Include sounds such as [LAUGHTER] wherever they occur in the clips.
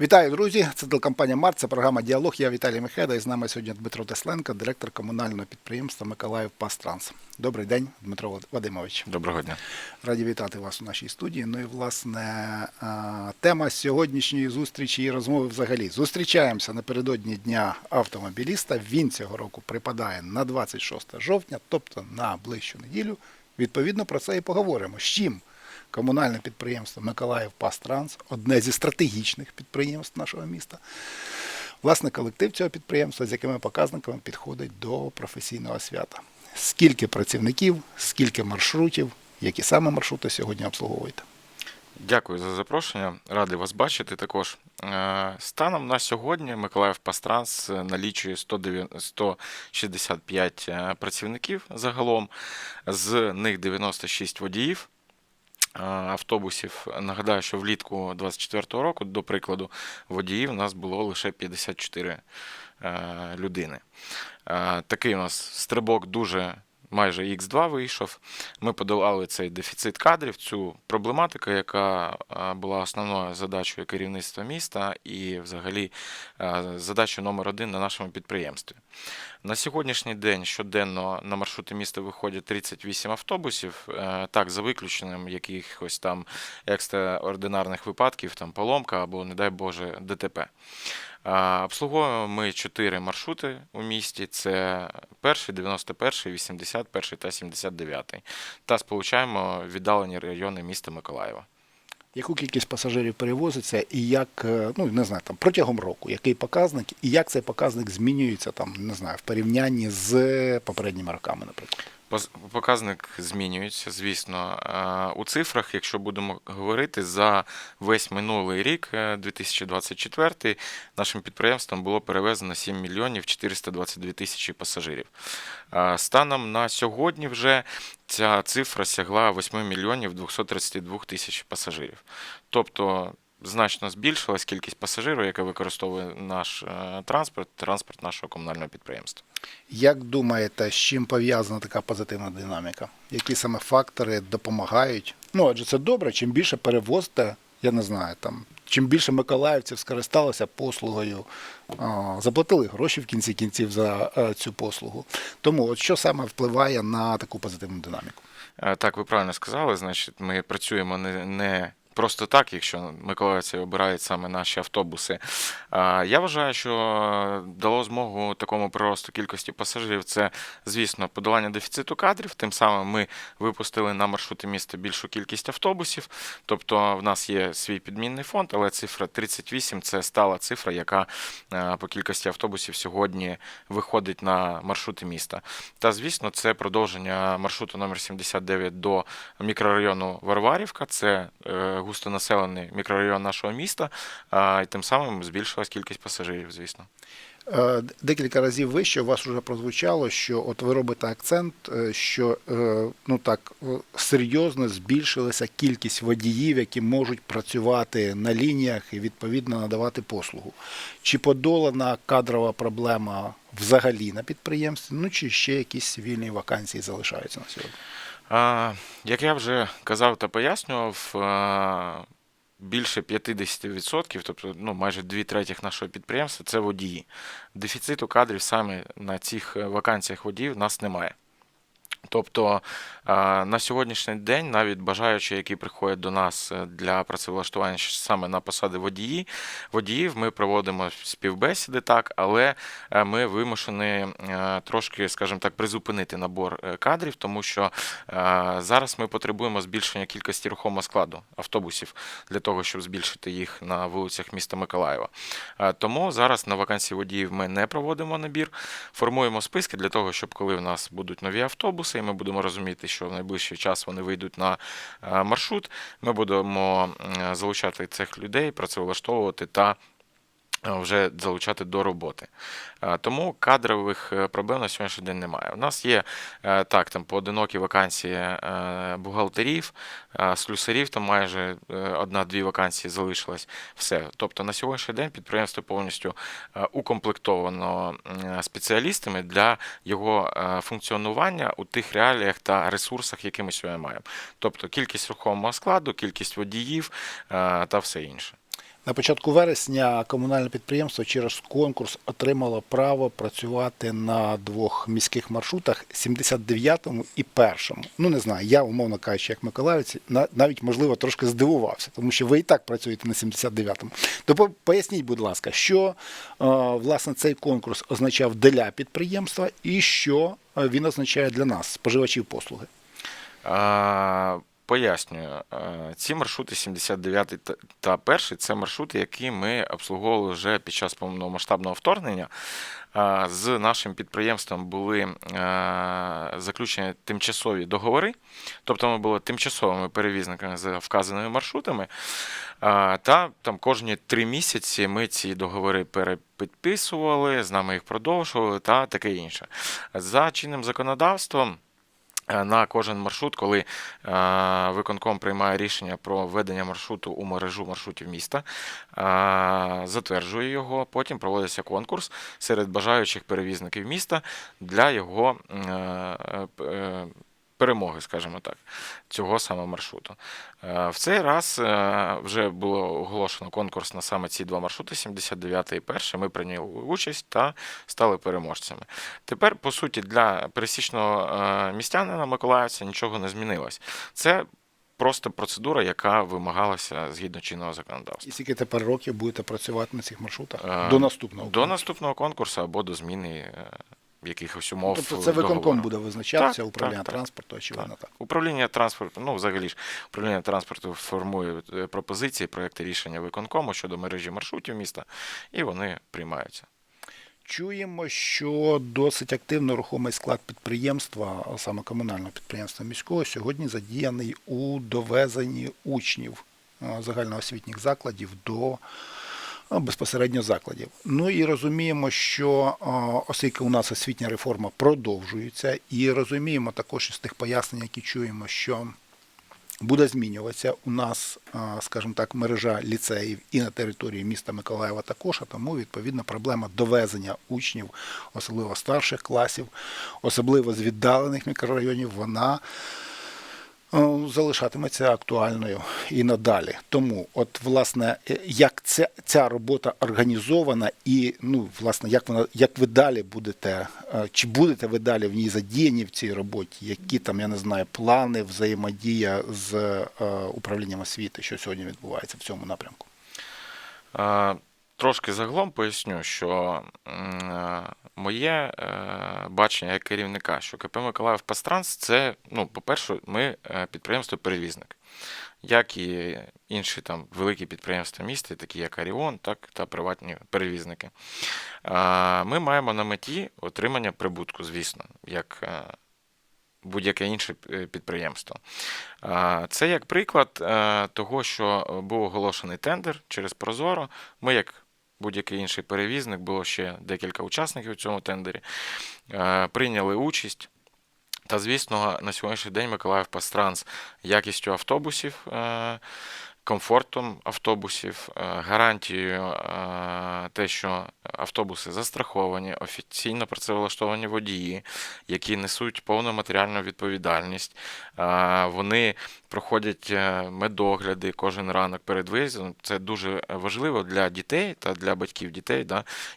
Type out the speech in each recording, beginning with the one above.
Вітаю, друзі! Це телекомпанія Март, це програма Діалог. Я Віталій Мехеда і з нами сьогодні Дмитро Тесленко, директор комунального підприємства Миколаїв Пастранс. Добрий день, Дмитро Вадимович. Доброго дня. Раді вітати вас у нашій студії. Ну і власне тема сьогоднішньої зустрічі і розмови взагалі. Зустрічаємося напередодні дня автомобіліста. Він цього року припадає на 26 жовтня, тобто на ближчу неділю. Відповідно про це і поговоримо. З чим комунальне підприємство Миколаїв Пастранс, одне зі стратегічних підприємств нашого міста. Власне, колектив цього підприємства, з якими показниками підходить до професійного свята. Скільки працівників, скільки маршрутів, які саме маршрути сьогодні обслуговуєте? Дякую за запрошення. Радий вас бачити також. Е, Станом на сьогодні Миколаїв Пастранс налічує 109 165 е, працівників загалом, з них 96 водіїв. Е, Автобусів нагадаю, що влітку 24-го року, до прикладу, водіїв у нас було лише 54 е, людини. Е, Такий у нас стрибок дуже майже Х2 вийшов. Ми подолали цей дефіцит кадрів, цю проблематику, яка була основною задачою керівництва міста і, взагалі, е, номер один на нашому підприємстві. На сьогоднішній день щоденно на маршрути міста виходять 38 автобусів. е, Так, за виключенням якихось там екстраординарних випадків, там поломка або, не дай Боже, ДТП. Обслуговуємо ми чотири маршрути у місті: це перший, 91, 81 та 79. Та сполучаємо віддалені райони міста Миколаєва. Яку кількість пасажирів перевозиться і як, е, ну не знаю, там протягом року, який показник, і як цей показник змінюється там, не знаю, в порівнянні з попередніми роками, наприклад. Показник змінюється, звісно. Е, У цифрах, якщо будемо говорити, за весь минулий рік, е, 2024, нашим підприємством було перевезено 7 мільйонів 422 тисячі пасажирів. Е, Станом на сьогодні вже ця цифра сягла 8 мільйонів 232 тисяч пасажирів. Тобто значно збільшилась кількість пасажирів, яка використовує наш е, транспорт, транспорт нашого комунального підприємства. Як думаєте, з чим пов'язана така позитивна динаміка? Які саме фактори допомагають? Ну, адже це добре, чим більше перевозите, я не знаю, там, чим більше миколаївців скористалися послугою, заплатили гроші в кінці кінців за е, цю послугу. Тому от що саме впливає на таку позитивну динаміку? Е, Так, ви правильно сказали. Значить, ми працюємо не, не просто так, якщо миколаївці обирають саме наші автобуси. Я вважаю, що дало змогу такому приросту кількості пасажирів. Це, звісно, подолання дефіциту кадрів. Тим самим ми випустили на маршрути міста більшу кількість автобусів. Тобто, в нас є свій підмінний фонд, але цифра 38 це стала цифра, яка е, по кількості автобусів сьогодні виходить на маршрути міста. Та, звісно, це продовження маршруту номер 79 до мікрорайону Варварівка. Це е, густонаселений мікрорайон нашого міста, а, і тим самим збільшилась кількість пасажирів, звісно. Е, Декілька разів вище у вас вже прозвучало, що от ви робите акцент, е, що е, ну так серйозно збільшилася кількість водіїв, які можуть працювати на лініях і відповідно надавати послугу. Чи подолана кадрова проблема взагалі на підприємстві? Ну чи ще якісь вільні вакансії залишаються на сьогодні? Як я вже казав та пояснював, більше 50%, тобто ну, майже дві третіх нашого підприємства це водії. Дефіциту кадрів саме на цих е, вакансіях водіїв нас немає. Тобто на сьогоднішній день навіть бажаючі, які приходять до нас е, для працевлаштування саме на посади водії, водіїв, ми проводимо співбесіди, так, але е, ми вимушені е, трошки, скажімо так, призупинити набор е, кадрів, тому що е, зараз ми потребуємо збільшення кількості рухомого складу автобусів для того, щоб збільшити їх на вулицях міста Миколаєва. Е, Тому зараз на вакансії водіїв ми не проводимо набір, формуємо списки для того, щоб коли в нас будуть нові автобуси, і ми будемо розуміти, що в найближчий час вони вийдуть на е, маршрут, ми будемо залучати цих людей, працевлаштовувати та вже залучати до роботи. Е, Тому кадрових е, проблем на сьогоднішній день немає. У нас є е, так, там поодинокі вакансії е, бухгалтерів, е, слюсарів, там майже е, одна-дві вакансії залишилось. Все. Тобто на сьогоднішній день підприємство повністю е, укомплектовано спеціалістами для його е, функціонування у тих реаліях та ресурсах, які ми сьогодні маємо. Тобто кількість рухомого складу, кількість водіїв е, та все інше. На початку вересня комунальне підприємство через конкурс отримало право працювати на двох міських маршрутах 79-му і 1-му. Ну не знаю, я, умовно кажучи, як миколаївець, на- навіть можливо трошки здивувався, тому що ви і так працюєте на 79-му. То поясніть, будь ласка, що е, власне цей конкурс означав для підприємства і що е, він означає для нас, споживачів послуги. А, Пояснюю, ці маршрути 79 та- та 1 це маршрути, які ми обслуговували вже під час повномасштабного вторгнення. З нашим підприємством були заключені тимчасові договори, тобто ми були тимчасовими перевізниками за вказаними маршрутами. Та там кожні три місяці ми ці договори перепідписували, з нами їх продовжували та таке інше. За чинним законодавством. Е, На кожен маршрут, коли е, виконком приймає рішення про введення маршруту у мережу маршрутів міста, е, затверджує його, потім проводиться конкурс серед бажаючих перевізників міста для його перемоги, скажімо так, цього саме маршруту. Е, В цей раз е, вже було оголошено конкурс на саме ці два маршрути, 79 і 1. Ми прийняли участь та стали переможцями. Тепер, по суті, для пересічного е, містянина Миколаївця нічого не змінилось. Це просто процедура, яка вимагалася згідно чинного законодавства. І скільки тепер років будете працювати на цих маршрутах? До наступного. До наступного конкурсу або до зміни якихось умов. Тобто це виконком договору. буде визначатися, Так, управління так, так. транспорту, очевидно так. Управління транспорту, ну взагалі ж управління транспорту формує е, пропозиції, проекти рішення виконкому щодо мережі маршрутів міста, і вони приймаються. Чуємо, що досить активно рухомий склад підприємства, а саме комунального підприємства міського, сьогодні задіяний у довезенні учнів е, загальноосвітніх закладів до безпосередньо закладів. Ну і розуміємо, що оскільки у нас освітня реформа продовжується, і розуміємо також із тих пояснень, які чуємо, що буде змінюватися у нас, скажімо так, мережа ліцеїв і на території міста Миколаєва також, а тому відповідно проблема довезення учнів, особливо старших класів, особливо з віддалених мікрорайонів, вона залишатиметься актуальною і надалі. Тому, от власне, е, як ця, ця робота організована, і ну, власне, як вона, як ви далі будете, е, чи будете ви далі в ній задіяні в цій роботі, які там, я не знаю, плани, взаємодія з е, управлінням освіти, що сьогодні відбувається в цьому напрямку? Трошки загалом поясню, що е, моє е, бачення як керівника, що КП Миколаїв Пастранс це, ну, по-перше, ми е, підприємство-перевізник, як і інші там великі підприємства міста, такі як Аріон, так та приватні перевізники. Ми маємо на меті отримання прибутку, звісно, як будь-яке інше підприємство. Це як приклад того, що був оголошений тендер через Прозоро. Ми, як будь-який інший перевізник, було ще декілька учасників у цьому тендері, е, прийняли участь. Та, звісно, на сьогоднішній день Миколаїв Пастранс якістю автобусів, е, комфортом автобусів, е, гарантією е, те, що автобуси застраховані, офіційно працевлаштовані водії, які несуть повну матеріальну відповідальність. Е, Вони проходять медогляди кожен ранок перед виїздом. Це дуже важливо для дітей та для батьків дітей,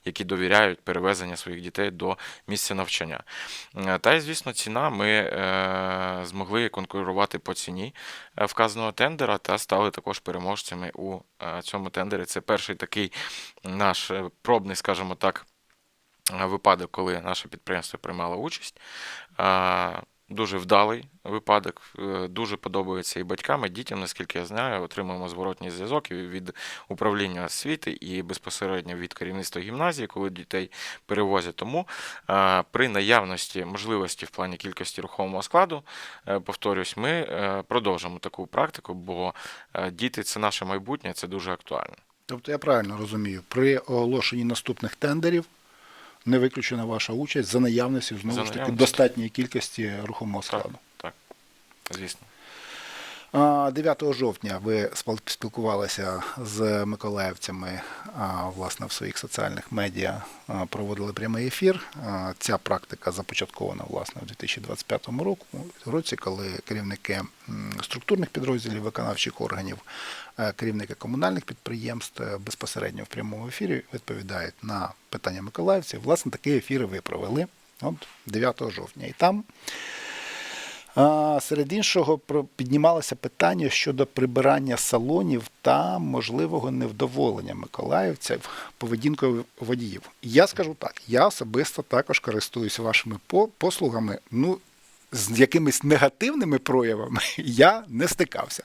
які довіряють перевезення своїх дітей до місця навчання. Та й, звісно, ціна. Ми змогли конкурувати по ціні вказаного тендера та стали також переможцями у е, цьому тендері. Це перший такий наш е, пробний, скажімо так, випадок, коли наше підприємство приймало участь. Дуже вдалий випадок, е, дуже подобається і батькам, і дітям, наскільки я знаю, отримуємо зворотній зв'язок від управління освіти і безпосередньо від керівництва гімназії, коли дітей перевозять. Тому е, при наявності можливості в плані кількості рухомого складу, е, повторюсь, ми продовжимо таку практику, бо діти це наше майбутнє, це дуже актуально. Тобто я правильно розумію, при оголошенні наступних тендерів не виключена ваша участь за наявності знову За ж таки наявності. достатньої кількості рухомого складу. Так, звісно. 9 жовтня ви спіл- спілкувалися з миколаївцями власне в своїх соціальних медіа, проводили прямий ефір. Ця практика започаткована власне у 2025 року, році, коли керівники структурних підрозділів виконавчих органів, керівники комунальних підприємств е, безпосередньо в прямому ефірі відповідають на питання миколаївців. Власне, такі ефіри ви провели от 9 жовтня. І там Серед іншого піднімалося питання щодо прибирання салонів та можливого невдоволення миколаївців поведінкою водіїв. Я скажу так: я особисто також користуюся вашими послугами. Ну, з якимись негативними проявами [LAUGHS] я не стикався.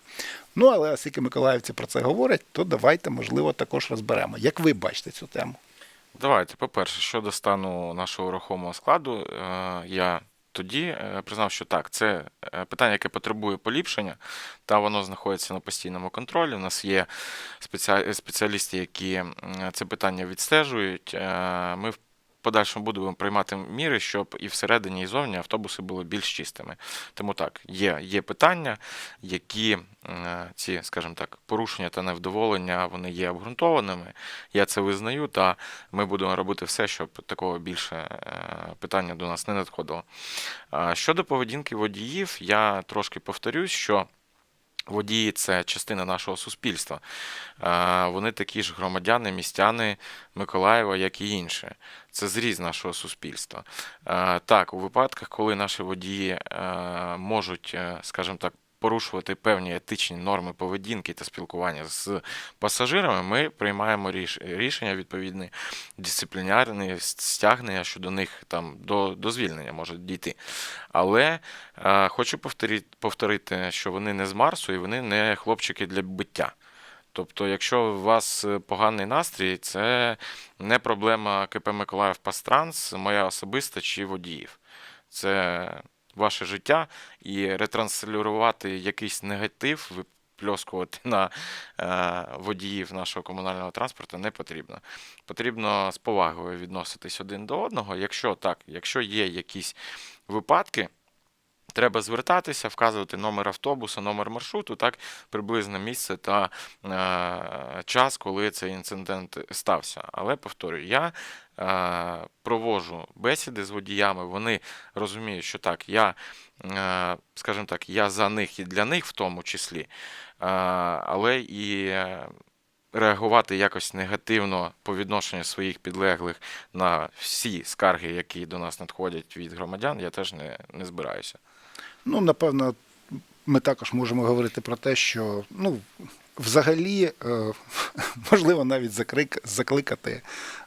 Ну, але оскільки миколаївці про це говорять, то давайте, можливо, також розберемо. Як ви бачите цю тему? Давайте, по-перше, щодо стану нашого рухомого складу, е, я тоді е, признав, що так, це е, питання, яке потребує поліпшення, та воно знаходиться на постійному контролі. У нас є спеціалісти, які це питання відстежують. Ми подальшому будемо приймати міри, щоб і всередині, і зовні автобуси були більш чистими. Тому так, є, є питання, які е, ці, скажімо так, порушення та невдоволення вони є обґрунтованими. Я це визнаю, та ми будемо робити все, щоб такого більше е, питання до нас не надходило. Щодо поведінки водіїв, я трошки повторюсь, що. Водії це частина нашого суспільства. Вони такі ж громадяни, містяни Миколаєва, як і інші. Це зріз нашого суспільства. Так, у випадках, коли наші водії е, можуть, е, скажімо так, порушувати певні етичні норми поведінки та спілкування з пасажирами, ми приймаємо ріш- рішення відповідні дисциплінарні стягнення щодо них там до, до звільнення може дійти. Але е, хочу повторити, що вони не з Марсу і вони не хлопчики для биття. Тобто, якщо у вас поганий настрій, це не проблема КП Миколаїв Пастранс, моя особиста чи водіїв. Це ваше життя і ретранслювати якийсь негатив, випльоскувати на е, водіїв нашого комунального транспорту не потрібно. Потрібно з повагою відноситись один до одного. Якщо так, якщо є якісь випадки, Треба звертатися, вказувати номер автобуса, номер маршруту, так приблизно місце та е, час, коли цей інцидент стався. Але повторюю, я е, провожу бесіди з водіями. Вони розуміють, що так, я, е, скажімо так, я за них і для них в тому числі, е, але і. Реагувати якось негативно по відношенню своїх підлеглих на всі скарги, які до нас надходять від громадян, я теж не, не збираюся. Ну, напевно, ми також можемо говорити про те, що ну, взагалі, е, [LAUGHS] можливо, навіть закрик, закликати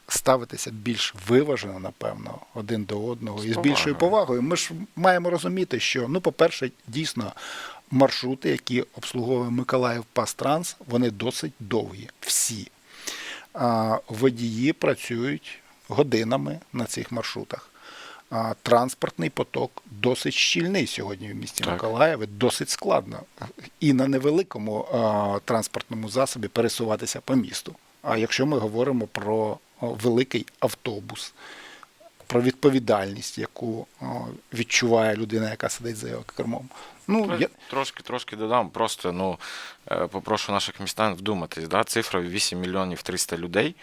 ставитися більш виважено, напевно, один до одного і з більшою повагою. повагою. Ми ж маємо розуміти, що, ну, по-перше, дійсно, маршрути, які обслуговує Миколаїв Пастранс, вони досить довгі. Всі. А водії працюють годинами на цих маршрутах. А, транспортний поток досить щільний сьогодні в місті Так. Миколаєві, досить складно. І на невеликому а, транспортному засобі пересуватися по місту. А якщо ми говоримо про великий автобус, про відповідальність, яку а, відчуває людина, яка сидить за його кермом. Ну, я, Трошки, трошки додам. Просто ну, е, попрошу наших містян вдуматись. Да? Цифра 8 мільйонів 300 людей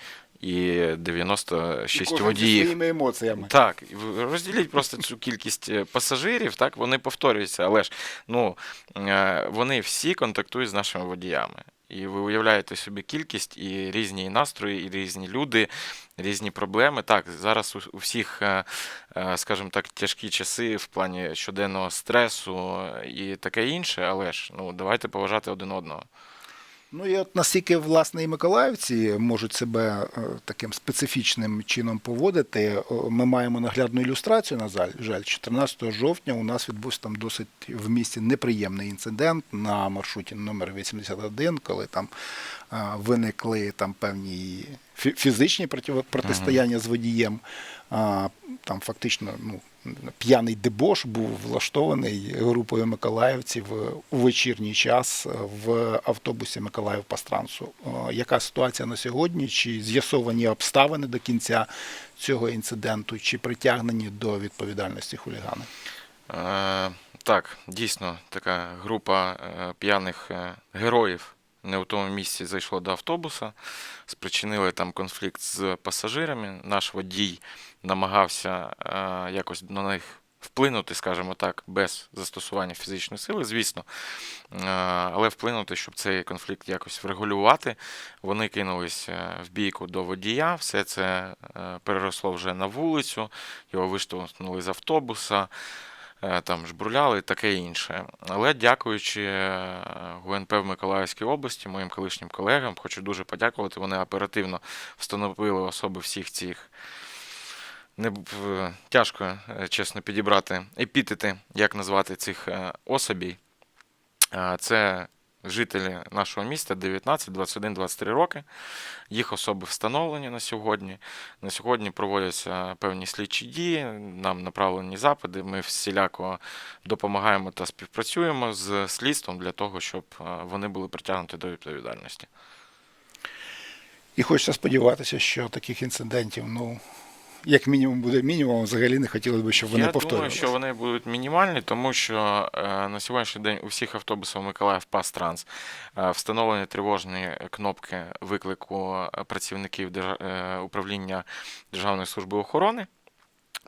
і 96 кожен зі водіїв. своїми емоціями. Так, розділіть просто цю кількість е, пасажирів, так вони повторюються, але ж ну е, вони всі контактують з нашими водіями. І ви уявляєте собі кількість і різні настрої, і різні люди, різні проблеми. Так, зараз у, всіх, е, скажімо так, тяжкі часи в плані щоденного стресу і таке інше, але ж ну давайте поважати один одного. Ну і от наскільки власне і миколаївці можуть себе е, таким специфічним чином поводити, ми маємо наглядну ілюстрацію. На жаль, жаль, 14 жовтня у нас відбувся там досить в місті неприємний інцидент на маршруті номер 81, коли там е, виникли там певні фі- фізичні протистояння з водієм. Там фактично ну, п'яний дебош був влаштований групою миколаївців е, у вечірній час в автобусі Миколаїв Пастрансу. Яка ситуація на сьогодні? Чи з'ясовані обставини до кінця цього інциденту, чи притягнені до відповідальності хулігани? Е, Так, дійсно, така група е, п'яних е, героїв не у тому місці зайшло до автобуса, спричинили там конфлікт з пасажирами. Наш водій намагався е, якось на них вплинути, скажімо так, без застосування фізичної сили, звісно, е, але вплинути, щоб цей конфлікт якось врегулювати. Вони кинулись е, в бійку до водія, все це переросло вже на вулицю, його виштовхнули з автобуса там жбурляли і таке інше. Але дякуючи е, ГУНП в Миколаївській області, моїм колишнім колегам, хочу дуже подякувати. Вони оперативно встановили особи всіх цих. Не тяжко, е, чесно, підібрати епітети, як назвати цих е, особій. Е, Це жителі нашого міста 19, 21, 23 роки. Їх особи встановлені на сьогодні. На сьогодні проводяться певні слідчі дії, нам направлені запити. Ми всіляко допомагаємо та співпрацюємо з слідством для того, щоб е, вони були притягнуті до відповідальності. І хочеться сподіватися, що таких інцидентів, ну, як мінімум, буде мінімум, взагалі не хотілося б, щоб вони Я думаю, що вони будуть мінімальні, тому що е, на сьогоднішній день у всіх автобусах Миколаїв Пастранс е, встановлені тривожні кнопки виклику е, працівників управління Державної служби охорони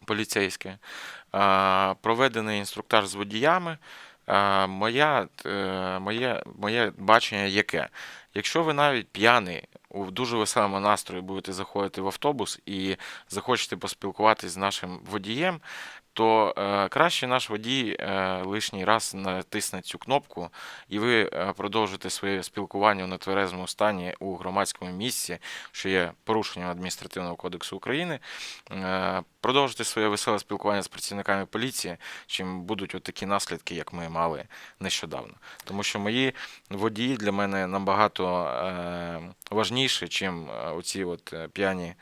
поліцейське. Проведений інструктаж з водіями. Моя, моє, моє бачення яке? Якщо ви навіть п'яний у дуже веселому настрої будете заходити в автобус і захочете поспілкуватись з нашим водієм, то е, краще наш водій е, лишній раз натисне цю кнопку, і ви е, продовжите своє спілкування у нетверезому стані у громадському місці, що є порушенням адміністративного кодексу України. Продовжите своє веселе спілкування з працівниками поліції, чим будуть от такі наслідки, як ми мали нещодавно. Тому що мої водії для мене набагато важніші, чим оці от п'яні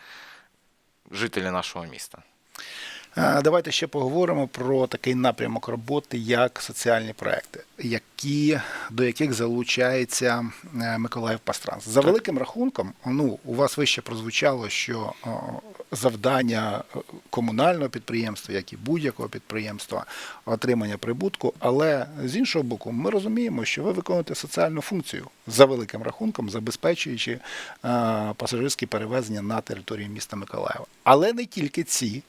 жителі нашого міста. Е, Давайте ще поговоримо про такий напрямок роботи, як соціальні проекти, які, до яких залучається е, Миколаїв Пастранс. За Так. великим рахунком, ну, у вас вище прозвучало, що завдання е, комунального підприємства, як і будь-якого підприємства, отримання прибутку. Але з іншого боку, ми розуміємо, що ви виконуєте соціальну функцію за великим рахунком, забезпечуючи пасажирські перевезення на території міста Миколаєва. Але не тільки ці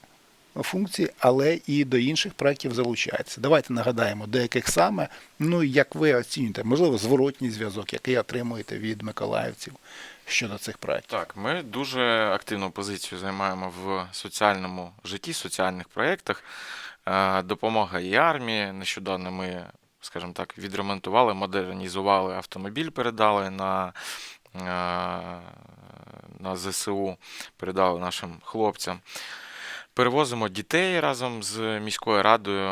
функції, але і до інших проєктів залучається. Давайте нагадаємо, до яких саме, ну і як ви оцінюєте, можливо, зворотній зв'язок, який отримуєте від миколаївців щодо цих проєктів. Так, ми дуже активну позицію займаємо в соціальному житті, соціальних проєктах. Е, Допомога і армії. Нещодавно ми, скажімо так, відремонтували, модернізували автомобіль, передали на, е, на ЗСУ, передали нашим хлопцям. Перевозимо дітей разом з міською радою, е,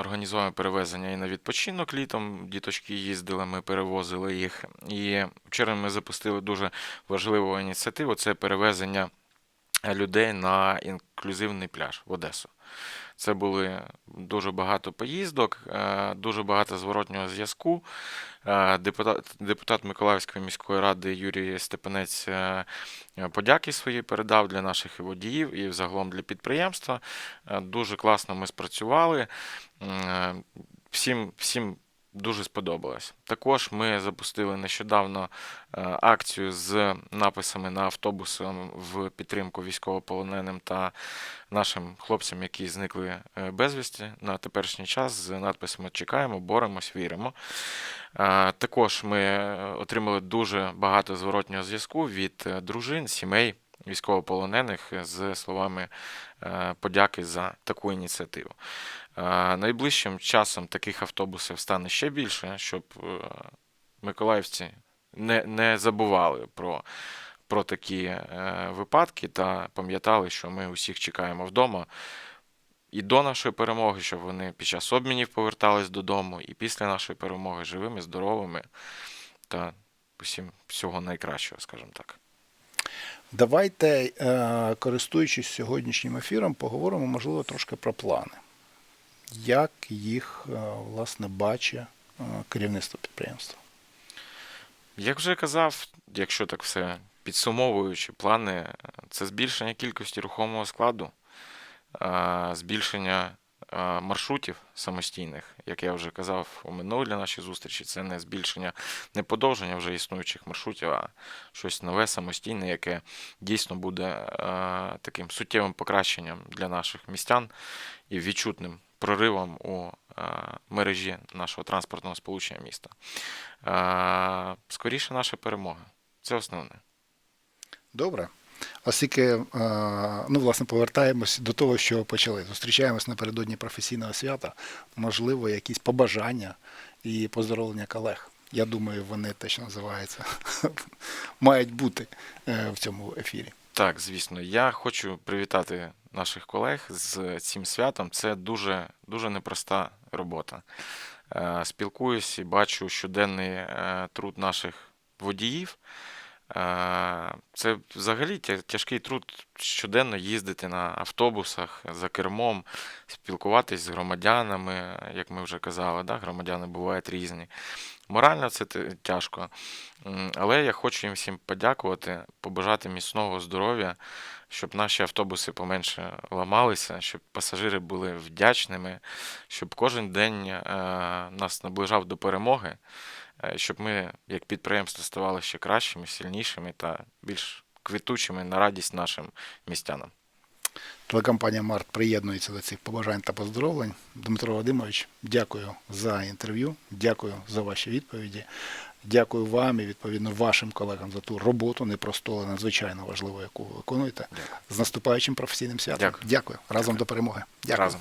організуємо перевезення і на відпочинок літом. Діточки їздили, ми перевозили їх. І вчора ми запустили дуже важливу ініціативу це перевезення людей на інклюзивний пляж в Одесу. Це були дуже багато поїздок, е, дуже багато зворотнього зв'язку. Е, Депутат, депутат Миколаївської міської ради Юрій Степанець е, подяки свої передав для наших водіїв і взагалом для підприємства. Дуже класно ми спрацювали. Всім, всім дуже сподобалось. Також ми запустили нещодавно е, акцію з написами на автобуси в підтримку військовополоненим та нашим хлопцям, які зникли е, безвісті на теперішній час з надписами Чекаємо, боремось, віримо. Е, Також ми отримали дуже багато зворотнього зв'язку від дружин, сімей військовополонених з словами подяки за таку ініціативу. Найближчим часом таких автобусів стане ще більше, щоб е, миколаївці не, не забували про, про такі е, випадки та пам'ятали, що ми усіх чекаємо вдома. І до нашої перемоги, щоб вони під час обмінів повертались додому, і після нашої перемоги живими, здоровими та усім всього найкращого, скажімо так. Давайте, е, користуючись сьогоднішнім ефіром, поговоримо, можливо, трошки про плани. Як їх, е, власне, бачить е, керівництво підприємства? Як вже казав, якщо так все підсумовуючи, плани це збільшення кількості рухомого складу, збільшення е, маршрутів самостійних, як я вже казав у минулій нашій зустрічі, це не збільшення, не подовження вже існуючих маршрутів, а щось нове, самостійне, яке дійсно буде е, таким суттєвим покращенням для наших містян і відчутним проривом у е, мережі нашого транспортного сполучення міста. Е, Скоріше наша перемога. Це основне. Добре. Оскільки, е, ну, власне, повертаємось до того, що почали. Зустрічаємось напередодні професійного свята. Можливо, якісь побажання і поздоровлення колег. Я думаю, вони те, що називається, [LAUGHS] мають бути в цьому ефірі. Так, звісно, я хочу привітати наших колег з цим святом. Це дуже, дуже непроста робота. Е, Спілкуюсь і бачу щоденний е, труд наших водіїв. Е, Це взагалі тяжкий труд щоденно їздити на автобусах за кермом, спілкуватись з громадянами, як ми вже казали, да? громадяни бувають різні. Морально це тяжко. Але я хочу їм всім подякувати, побажати міцного здоров'я, щоб наші автобуси поменше ламалися, щоб пасажири були вдячними, щоб кожен день е, нас наближав до перемоги, е, щоб ми, як підприємство, ставали ще кращими, сильнішими та більш квітучими на радість нашим містянам. Телекомпанія Март приєднується до цих побажань та поздоровлень. Дмитро Вадимович, дякую за інтерв'ю, дякую за ваші відповіді. Дякую вам і відповідно вашим колегам за ту роботу непросту, але надзвичайно важливу, яку ви виконуєте. Дякую. З наступаючим професійним святом. Дякую. Дякую. Разом до перемоги. Дякую. Разом.